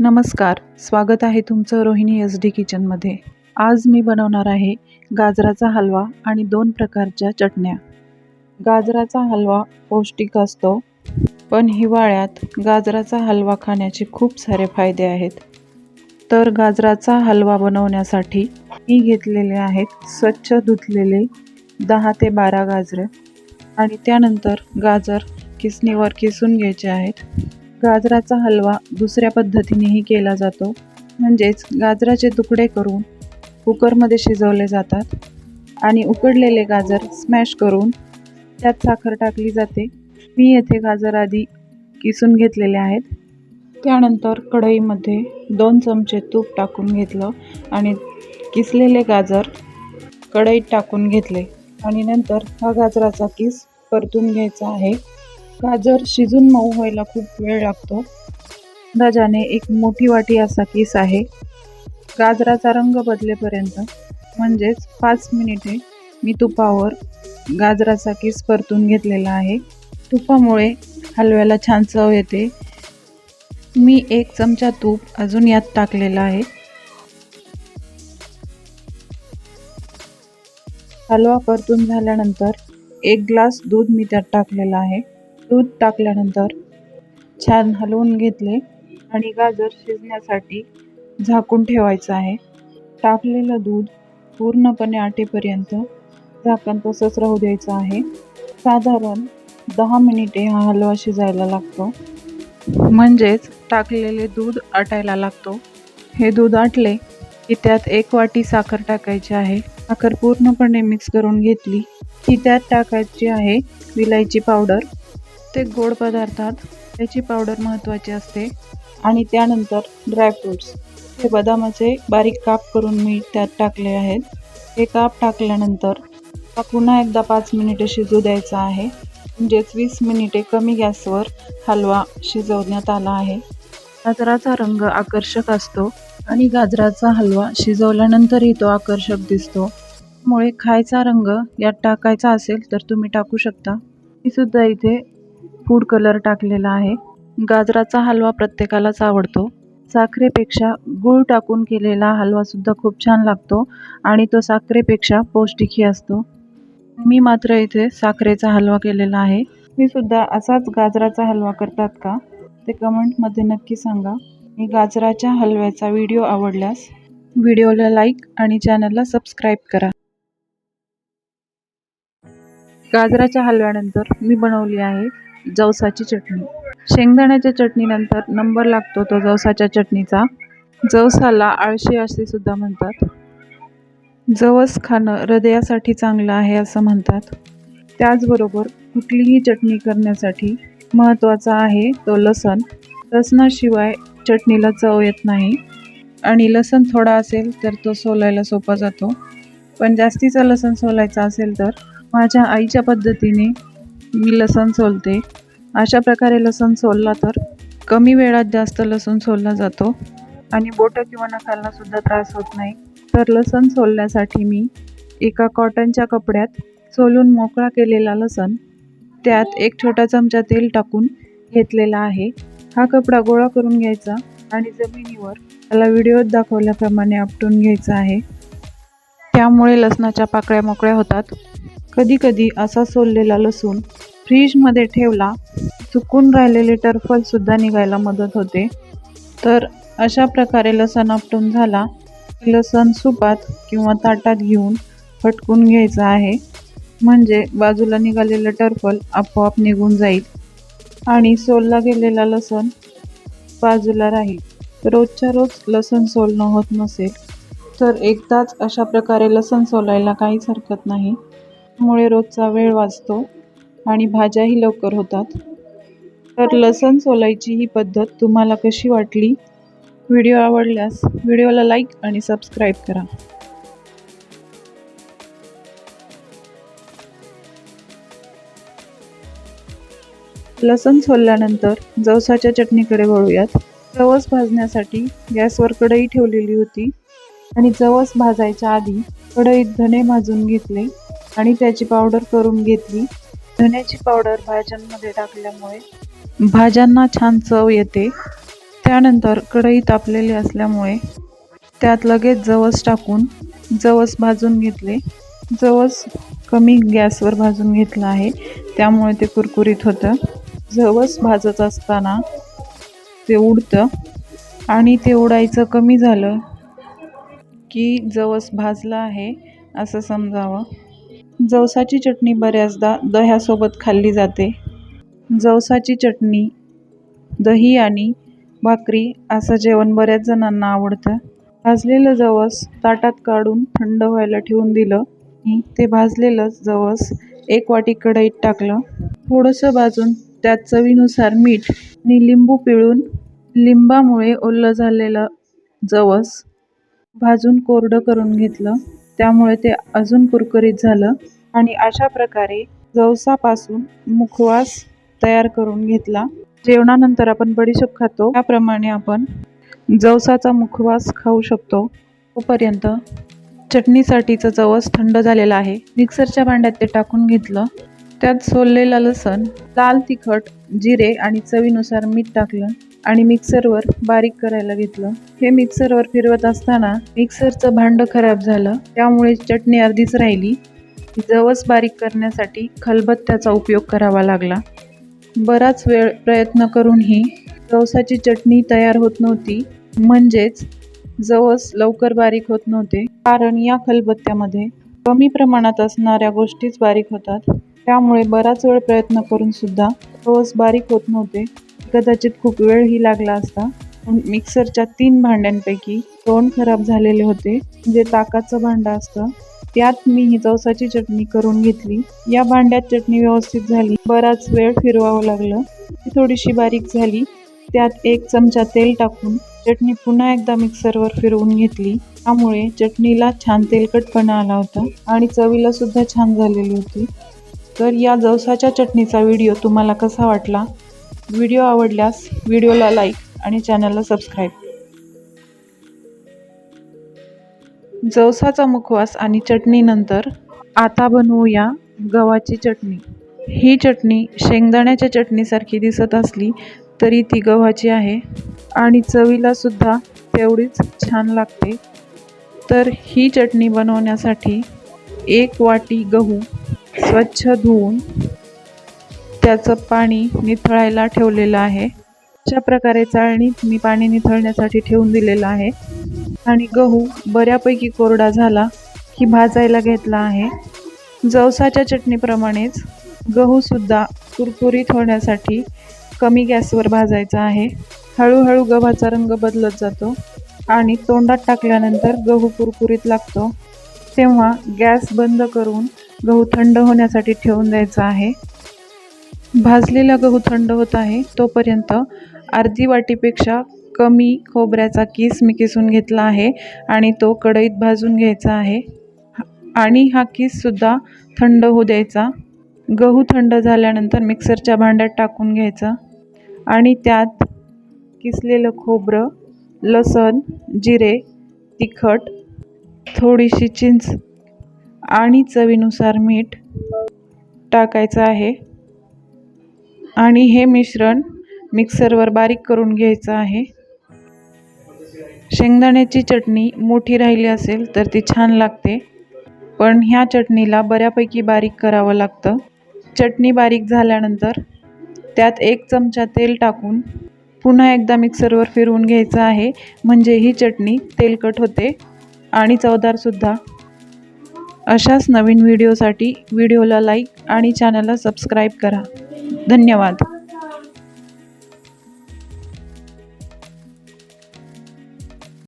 नमस्कार स्वागत आहे तुमचं रोहिणी एस डी किचनमध्ये आज मी बनवणार आहे गाजराचा हलवा आणि दोन प्रकारच्या चटण्या. गाजराचा हलवा पौष्टिक असतो पण हिवाळ्यात गाजराचा हलवा खाण्याचे खूप सारे फायदे आहेत. तर गाजराचा हलवा बनवण्यासाठी मी घेतलेले आहेत स्वच्छ धुतलेले दहा ते बारा गाजरं आणि त्यानंतर गाजर किसणीवर किसून घ्यायचे आहेत. गाजराचा हलवा दुसऱ्या पद्धतीनेही केला जातो. म्हणजेच गाजराचे तुकडे करून कुकरमध्ये शिजवले जातात आणि उकडलेले गाजर स्मॅश करून त्यात साखर टाकली जाते. मी येथे गाजर आधी किसून घेतलेले आहेत. त्यानंतर कढईमध्ये दोन चमचे तूप टाकून घेतलं आणि किसलेले गाजर कढईत टाकून घेतले. आणि नंतर हा गाजराचा किस परतून घ्यायचा आहे. गाजर शिजून मऊ व्हायला खूप वेळ लागतो. अंदाजाने एक मोठी वाटी असा केस आहे. गाजराचा रंग बदलेपर्यंत म्हणजेच पाच मिनिटे मी तुपावर गाजराचा केस परतून घेतलेला आहे. तुपामुळे हलव्याला छान चव येते. मी एक चमचा तूप अजून यात टाकलेला आहे. हलवा परतून झाल्यानंतर एक ग्लास दूध मी त्यात टाकलेलं आहे. दूध टाकल्यानंतर छान हलवून घेतले आणि गाजर शिजण्यासाठी झाकून ठेवायचं आहे. टाकलेलं दूध पूर्णपणे आटेपर्यंत झाकण तसंच राहू द्यायचं आहे. साधारण दहा मिनिटे हा हलवा शिजायला लागतो. म्हणजेच टाकलेले दूध आटायला लागतो. हे दूध आटले की त्यात एक वाटी साखर टाकायची आहे. साखर पूर्णपणे मिक्स करून घेतली की त्यात टाकायची आहे विलायची पावडर प्रत्येक गोड पदार्थात त्याची पावडर महत्त्वाची असते. आणि त्यानंतर ड्रायफ्रूट्स हे बदामाचे बारीक काप करून मी त्यात टाकले आहेत. हे काप टाकल्यानंतर हा पुन्हा एकदा पाच मिनिटे शिजू द्यायचा आहे. म्हणजेच वीस मिनिटे कमी गॅसवर हलवा शिजवण्यात आला आहे. गाजराचा रंग आकर्षक असतो आणि गाजराचा हलवा शिजवल्यानंतरही तो आकर्षक दिसतो. त्यामुळे खायचा रंग यात टाकायचा असेल तर तुम्ही टाकू शकता. मी सुद्धा इथे फूड कलर टाकलेला आहे. गाजराचा हलवा प्रत्येकालाच आवडतो. साखरेपेक्षा गूळ टाकून केलेला हलवासुद्धा खूप छान लागतो आणि तो साखरेपेक्षा पौष्टिकही असतो. मी मात्र इथे साखरेचा हलवा केलेला आहे. मी सुद्धा असाच गाजराचा हलवा करतात का? ते कमेंटमध्ये नक्की सांगा. मी गाजराच्या हलव्याचा व्हिडिओ आवडल्यास व्हिडिओला लाईक आणि चॅनलला सबस्क्राईब करा. गाजराच्या हलव्यानंतर मी बनवली आहे जवसाची चटणी. शेंगदाण्याच्या चटणीनंतर नंबर लागतो तो जवसाच्या चटणीचा. जवसाला आळशी असे सुद्धा म्हणतात. जवस खाणं हृदयासाठी चांगलं आहे असं म्हणतात. त्याचबरोबर कुठलीही चटणी करण्यासाठी महत्त्वाचा आहे तो लसण. लसणाशिवाय चटणीला चव येत नाही. आणि लसण थोडा असेल तर तो सोलायला सोपा जातो. पण जास्तीचा लसण सोलायचा असेल तर माझ्या आईच्या पद्धतीने मी लसण सोलते. अशा प्रकारे लसूण सोलला तर कमी वेळात जास्त लसूण सोलला जातो आणि बोटं किंवा नखांना सुद्धा त्रास होत नाही. तर लसूण सोलण्यासाठी मी एका कॉटनच्या कपड्यात सोलून मोकळा केलेला लसण त्यात एक छोटा चमचा तेल टाकून घेतलेला आहे. हा कपडा गोळा करून घ्यायचा आणि जमिनीवर त्याला व्हिडिओत दाखवल्याप्रमाणे आपटून घ्यायचा आहे. त्यामुळे लसणाच्या पाकळ्या मोकळ्या होतात. कधीकधी असा सोललेला लसूण फ्रीजमध्ये ठेवला चुकून राहिलेले टर्फलसुद्धा निघायला मदत होते. तर अशा प्रकारे लसण आपटून झाला. लसण सुपात किंवा ताटात घेऊन फटकून घ्यायचं आहे. म्हणजे बाजूला निघालेलं टर्फल आपोआप निघून जाईल. आणि सोलला गेलेला लसण बाजूला राहील. रोजच्या रोज लसण सोलणं होत नसेल तर एकदाच अशा प्रकारे लसण सोलायला काहीच हरकत नाही. मुळे रोजचा वेळ वाचतो आणि भाज्याही लवकर होतात. तर लसण सोलायची ही पद्धत तुम्हाला कशी वाटली? व्हिडिओ आवडल्यास व्हिडिओला लाईक आणि सबस्क्राईब करा. लसण सोलल्यानंतर जवसाच्या चटणीकडे वळूयात. जवस भाजण्यासाठी गॅसवर कढई ठेवलेली होती आणि जवस भाजायच्या आधी कढईत धणे भाजून घेतले. आणि त्याची पावडर करून घेतली. धण्याची पावडर भाज्यांमध्ये टाकल्यामुळे भाज्यांना छान चव येते. त्यानंतर कढई तापलेली असल्यामुळे त्यात लगेच जवस टाकून जवस भाजून घेतले. जवस कमी गॅसवर भाजून घेतलं आहे. त्यामुळे ते कुरकुरीत होतं. जवस भाजत असताना ते उडतं आणि ते उडायचं कमी झालं की जवस भाजलं आहे असं समजावं. जवसाची चटणी बऱ्याचदा दह्यासोबत खाल्ली जाते. जवसाची चटणी दही आणि भाकरी असं जेवण बऱ्याच जणांना आवडतं. भाजलेलं जवस ताटात काढून थंड व्हायला ठेवून दिलं आणि ते भाजलेलं जवस एक वाटी कढईत टाकलं. थोडंसं भाजून त्यात चवीनुसार मीठ आणि लिंबू पिळून लिंबामुळे ओलं झालेलं जवस भाजून कोरडं करून घेतलं. त्यामुळे ते अजून कुरकुरीत झालं आणि अशा प्रकारे जवसापासून मुखवास तयार करून घेतला. जेवणानंतर आपण बडीशेप खातो. त्याप्रमाणे आपण जवसाचा मुखवास खाऊ शकतो. तोपर्यंत चटणीसाठीचं जवस थंड झालेलं आहे. मिक्सरच्या भांड्यात ते टाकून घेतलं. त्यात सोललेला लसण लाल तिखट जिरे आणि चवीनुसार मीठ टाकलं. आणि मिक्सरवर बारीक करायला घेतलं. हे मिक्सरवर फिरवत असताना मिक्सरचं भांडं खराब झालं. त्यामुळे चटणी अर्धीच राहिली. जवस बारीक करण्यासाठी खलबत्त्याचा उपयोग करावा लागला. बराच वेळ प्रयत्न करूनही जवसाची चटणी तयार होत नव्हती. म्हणजेच जवस लवकर बारीक होत नव्हते. कारण या खलबत्त्यामध्ये कमी प्रमाणात असणाऱ्या गोष्टीच बारीक होतात. त्यामुळे बराच वेळ प्रयत्न करून सुद्धा जवस बारीक होत नव्हते. कदाचित खूप वेळही लागला असता. मिक्सरच्या तीन भांड्यांपैकी दोन खराब झालेले होते जे ताकाचं भांडं असतं. त्यात मी ही जवसाची चटणी करून घेतली. या भांड्यात चटणी व्यवस्थित झाली. बराच वेळ फिरवावं लागलं. ती थोडीशी बारीक झाली. त्यात एक चमचा तेल टाकून चटणी पुन्हा एकदा मिक्सरवर फिरवून घेतली. त्यामुळे चटणीला छान तेलकटपणा आला होता आणि चवीला सुद्धा छान झालेली होती. तर या जवसाच्या चटणीचा व्हिडिओ तुम्हाला कसा वाटला? व्हिडिओ आवडल्यास व्हिडिओला लाईक आणि चॅनलला सबस्क्राईब. जवसाचा मुखवास आणि चटणीनंतर आता बनवूया गव्हाची चटणी. ही चटणी शेंगदाण्याच्या चटणीसारखी दिसत असली तरी ती गव्हाची आहे आणि चवीला सुद्धा तेवढीच छान लागते. तर ही चटणी बनवण्यासाठी एक वाटी गहू स्वच्छ धुवून त्याचं पाणी निथळायला ठेवलेलं आहे. अशा प्रकारे चाळणीत मी पाणी निथळण्यासाठी ठेवून दिलेलं आहे. आणि गहू बऱ्यापैकी कोरडा झाला की भाजायला घेतला आहे. जवसाच्या चटणीप्रमाणेच गहूसुद्धा कुरकुरीत होण्यासाठी कमी गॅसवर भाजायचा आहे. हळूहळू गव्हाचा रंग बदलत जातो आणि तोंडात टाकल्यानंतर गहू कुरकुरीत लागतो. तेव्हा गॅस बंद करून गहू थंड होण्यासाठी ठेवून द्यायचा आहे. भाजलेला गहू थंड होत आहे तोपर्यंत अर्धी वाटीपेक्षा कमी खोबऱ्याचा किस मी किसून घेतला आहे आणि तो कढईत भाजून घ्यायचा आहे. आणि हा किससुद्धा थंड होऊ द्यायचा. गहू थंड झाल्यानंतर मिक्सरच्या भांड्यात टाकून घ्यायचा. आणि त्यात किसलेलं खोबरं लसण जिरे तिखट थोडीशी चिंच आणि चवीनुसार मीठ टाकायचं आहे. आणि हे मिश्रण मिक्सरवर बारीक करून घ्यायचं आहे. शेंगदाण्याची चटणी मोठी राहिली असेल तर ती छान लागते पण ह्या चटणीला बऱ्यापैकी बारीक करावं लागतं. चटणी बारीक झाल्यानंतर त्यात एक चमचा तेल टाकून पुन्हा एकदा मिक्सरवर फिरवून घ्यायचं आहे. म्हणजे ही चटणी तेलकट होते आणि चवदारसुद्धा अशाच नवीन व्हिडिओसाठी व्हिडिओला लाईक आणि चॅनलला सबस्क्राईब करा. धन्यवाद.